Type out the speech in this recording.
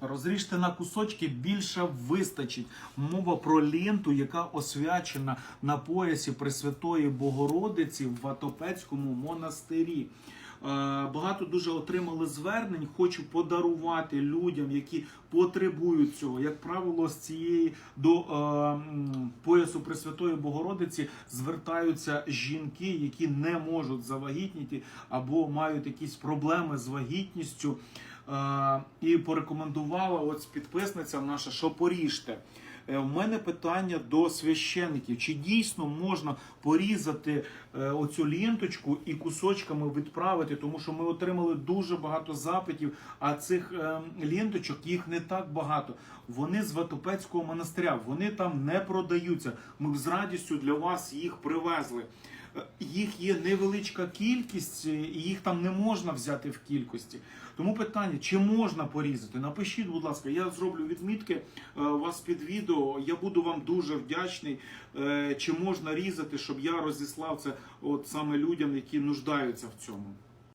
Розріжте на кусочки, більше вистачить. Мова про ленту, яка освячена на поясі Пресвятої Богородиці в Ватопецькому монастирі. Е, Багато дуже отримали звернень. Хочу подарувати людям, які потребують цього. Як правило, з цієї до е, поясу Пресвятої Богородиці звертаються жінки, які не можуть завагітніти або мають якісь проблеми з вагітністю. Е, і порекомендувала ось підписниця наша, що поріжте. Е, У мене питання до священиків: чи дійсно можна порізати е, оцю ленточку і кусочками відправити, тому що ми отримали дуже багато запитів, а цих е, ленточок їх не так багато. Вони з Ватопецького монастиря, вони там не продаються. Ми б з радістю для вас їх привезли. Їх є невеличка кількість, е, і їх там не можна взяти в кількості. Тому питання, чи можна порізати? Напишіть, будь ласка, я зроблю відмітки е, у вас під відео. Я буду вам дуже вдячний, е, чи можна різати, щоб я розіслав це от саме людям, які нуждаються в цьому.